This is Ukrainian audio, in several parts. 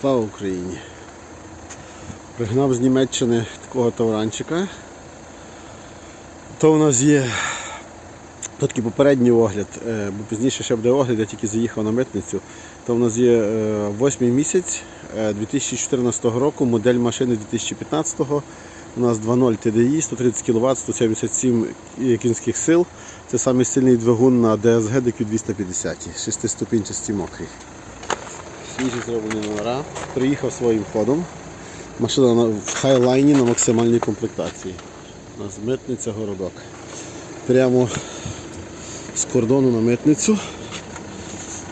Слава Україні! Пригнав з Німеччини такого тавранчика. То у нас є то такий попередній огляд, е, бо пізніше ще буде огляд, я тільки заїхав на митницю. То у нас є е, восьмий місяць е, 2014 року, модель машини 2015-го. У нас 2.0 TDI, 130 кВт, 177 кінських сил. Це самий сильний двигун на DSG DQ250, 6-ступінчасті мокрий. Свіжі зроблені номера. Приїхав своїм ходом. Машина на- в хайлайні на максимальній комплектації. У нас митниця городок. Прямо з кордону на митницю.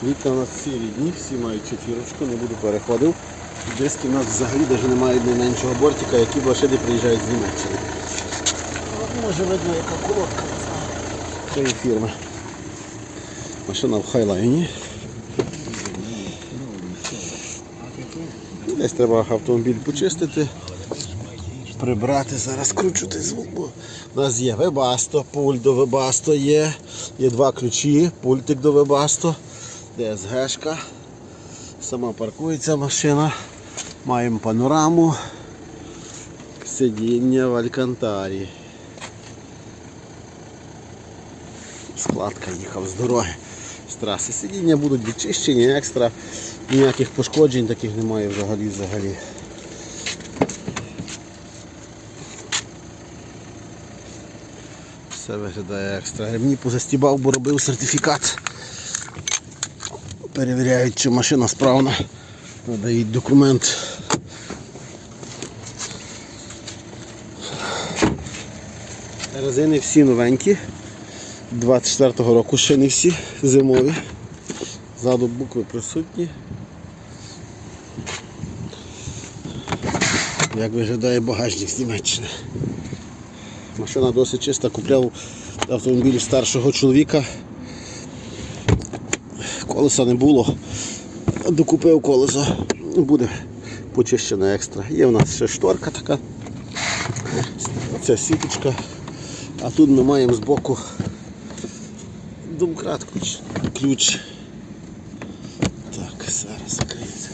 Вікна у нас всі рідні, всі мають четвірочку, не буду переходив. Диски у нас взагалі навіть немає найменшого бортика, які машини приїжджають з Німеччини. Може видно яка колодка. Цієї фірми. Машина в хайлайні. Десь треба автомобіль почистити, прибрати. Зараз кручу той звук, бо у нас є Webasto, пульт до Webasto є, є два ключі, пультик до Webasto, DSG-шка. Сама паркується машина. Маємо панораму, сидіння в Алькантарі. Складка їхав з дороги. З траси сидіння будуть відчищені, екстра, ніяких пошкоджень таких немає взагалі взагалі. Все виглядає екстра. Ремні позастібав, бо робив сертифікат. Перевіряють, чи машина справна. Надають документ. Резини всі новенькі. 24-го року ще не всі зимові. Ззаду букви присутні. Виглядає багажник з Німеччини. Машина досить чиста, купляв автомобіль старшого чоловіка. Колеса не було. Докупив колесо. Буде почищено екстра. Є в нас ще шторка така. Ця сіточка. А тут ми маємо збоку домкрат ключ. ключ. Так, зараз закриється.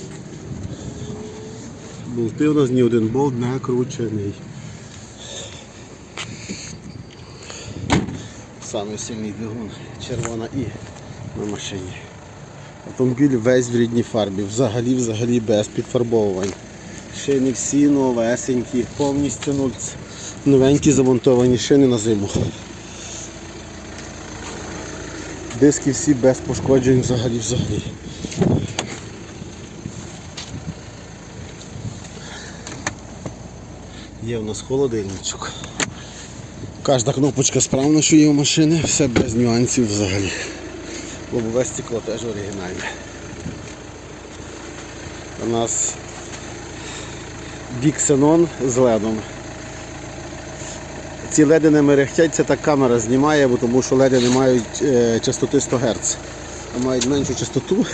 Болти у нас ні один болт не кручений. Самий сильний двигун, червона і на машині. Автомобіль весь в рідній фарбі, взагалі взагалі без підфарбовувань. Шини всі новесенькі, повністю ну, новенькі замонтовані шини на зиму. Диски всі без пошкоджень взагалі взагалі. Є в нас холодильничок. Кожна кнопочка справна, що є у машини, все без нюансів взагалі. Лобове стекло теж оригінальне. У нас біксенон з ледом. Ці леди не мерехтять, це так камера знімає, бо тому що леди не мають е, частоти 100 Гц, а мають меншу частоту,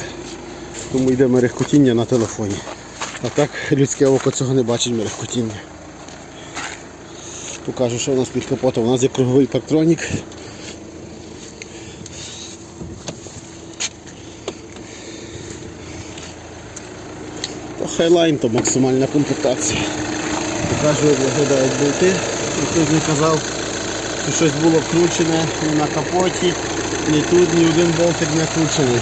тому йде мерехкотіння на телефоні. А так людське око цього не бачить мерехкотіння. Покажу, що у нас під капотом. У нас є круговий парктронік. То хайлайн, то максимальна комплектація. Покажу, як виглядають болти. Хтось не казав, що щось було вкручене ні на капоті, ні тут, ні один болтик не вкручений.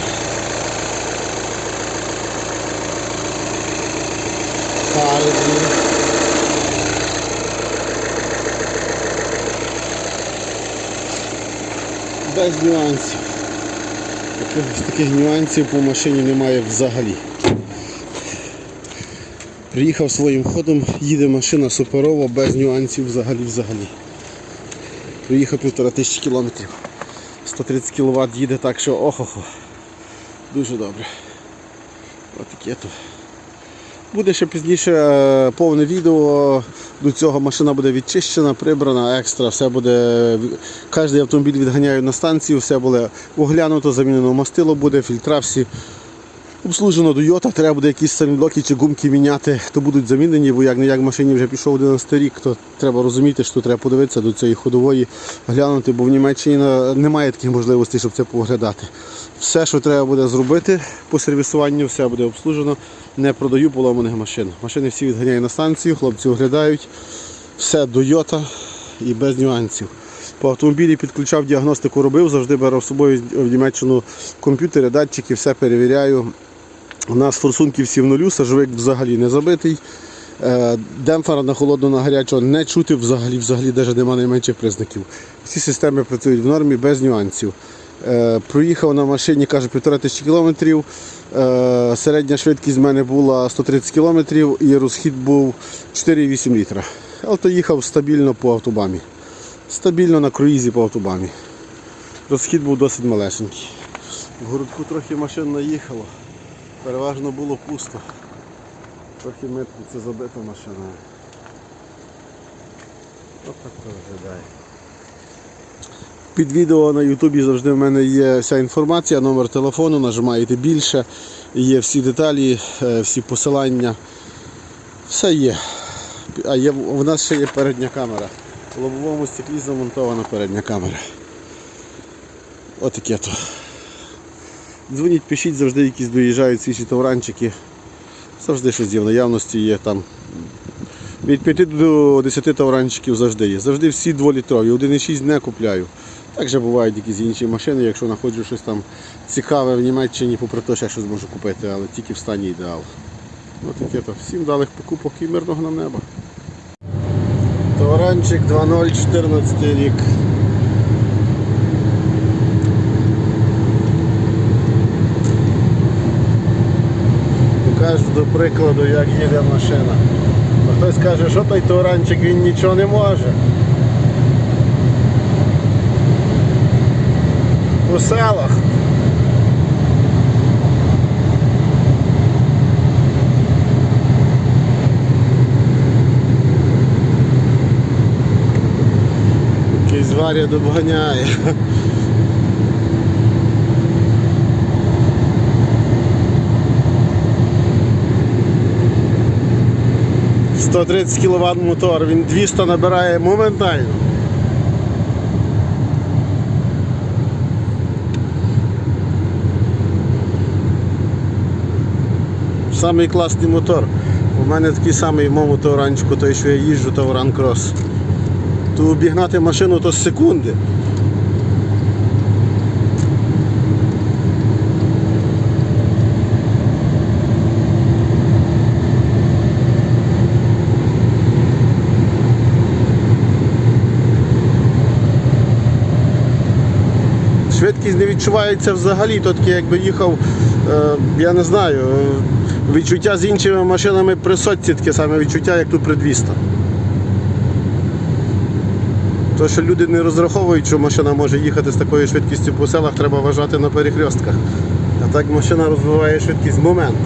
Фари Без нюансів. Таких, таких нюансів по машині немає взагалі. Приїхав своїм ходом, їде машина суперова, без нюансів взагалі взагалі. Приїхав півтора тисячі кілометрів. 130 кВт їде так, що охо-хо. Дуже добре. Ось таке то. Буде ще пізніше е, повне відео. До цього машина буде відчищена, прибрана, екстра, все буде. Кожний автомобіль відганяю на станцію, все буде оглянуто, замінено мастило буде, фільтра всі. Обслужено Toyota, треба буде якісь саміблоки чи гумки міняти, то будуть замінені, бо як не як машині вже пішов 11 рік, то треба розуміти, що треба подивитися до цієї ходової, глянути, бо в Німеччині немає таких можливостей, щоб це поглядати. Все, що треба буде зробити по сервісуванню, все буде обслужено. Не продаю поломаних машин. Машини всі відганяю на станцію, хлопці оглядають. Все Toyota і без нюансів. По автомобілі підключав діагностику, робив, завжди беру з собою в Німеччину комп'ютери, датчики, все перевіряю. У нас форсунки всі в нулю, сажовик взагалі не забитий. Е, Демпфера на холодно, на гарячого не чути взагалі, взагалі навіть немає найменших признаків. Всі системи працюють в нормі без нюансів. Е, Проїхав на машині, каже, півтора тисячі кілометрів. Е, Середня швидкість в мене була 130 кілометрів і розхід був 4,8 літра. Але то їхав стабільно по автобамі. Стабільно на круїзі по автобамі. Розхід був досить малесенький. В городку трохи машин наїхало. Переважно було пусто. Трохи метку забита машина. Ось так це виглядає. Під відео на Ютубі завжди в мене є вся інформація, номер телефону, нажимаєте більше, є всі деталі, е, всі посилання. Все є. А є, в нас ще є передня камера. В лобовому стеклі замонтована передня камера. Отаке то. Дзвоніть, пишіть, завжди якісь доїжджають свіжі тавранчики. Завжди щось є в наявності є там. Від 5 до 10 тавранчиків завжди є. Завжди всі 2-літрові, 1,6 не купляю. Так же бувають якісь інші машини, якщо знаходжу щось там цікаве в Німеччині, попри те, що я щось можу купити, але тільки в стані ідеал. Ось таке то. Всім далих покупок і мирного нам неба. Тавранчик 2014 рік. Покажу до прикладу, як їде машина. Хтось каже, що той тавранчик, він нічого не може. По селах. Якийсь варя доганяє. – 130 кВт мотор, він 200 набирає моментально. Самий класний мотор. У мене такий самий в моєму Тауранчику, той, що я їжджу, Тауран Крос. То обігнати машину то з секунди. Швидкість не відчувається взагалі, то таке якби їхав, е, я не знаю, відчуття з іншими машинами при сотці таке саме відчуття, як тут при 200. То, що люди не розраховують, що машина може їхати з такою швидкістю по селах, треба вважати на перехрестках. А так машина розвиває швидкість в момент.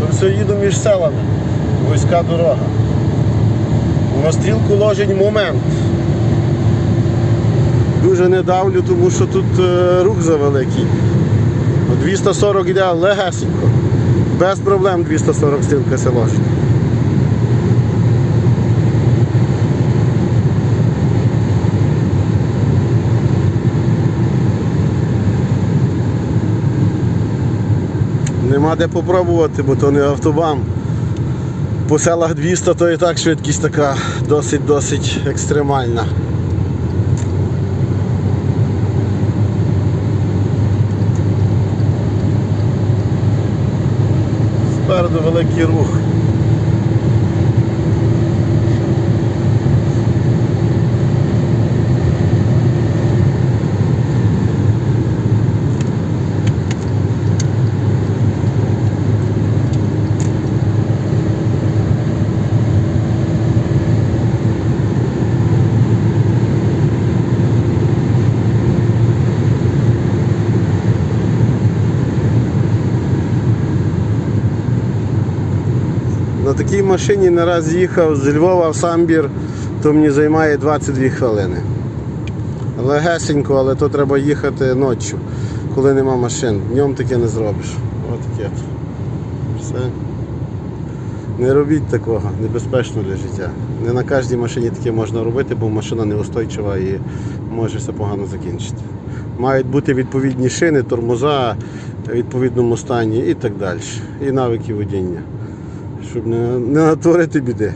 Тут все їду між селами. Вузька дорога. На стрілку ложень момент. Дуже не давлю, тому що тут е, рух завеликий. 240 йде легесенько. Без проблем 240 стрілка ложить. Нема де попробувати, бо то не автобам. По селах 200 то і так швидкість така досить-досить екстремальна. Спереду великий рух. На такій машині наразі їхав з Львова в Самбір, то мені займає 22 хвилини. Легесенько, але то треба їхати ночі, коли нема машин. Днем таке не зробиш. Ось таке. Все. Не робіть такого, небезпечно для життя. Не на кожній машині таке можна робити, бо машина неустойчива і може все погано закінчити. Мають бути відповідні шини, тормоза в відповідному стані і так далі. І навики водіння. Щоб не, не натворити біди.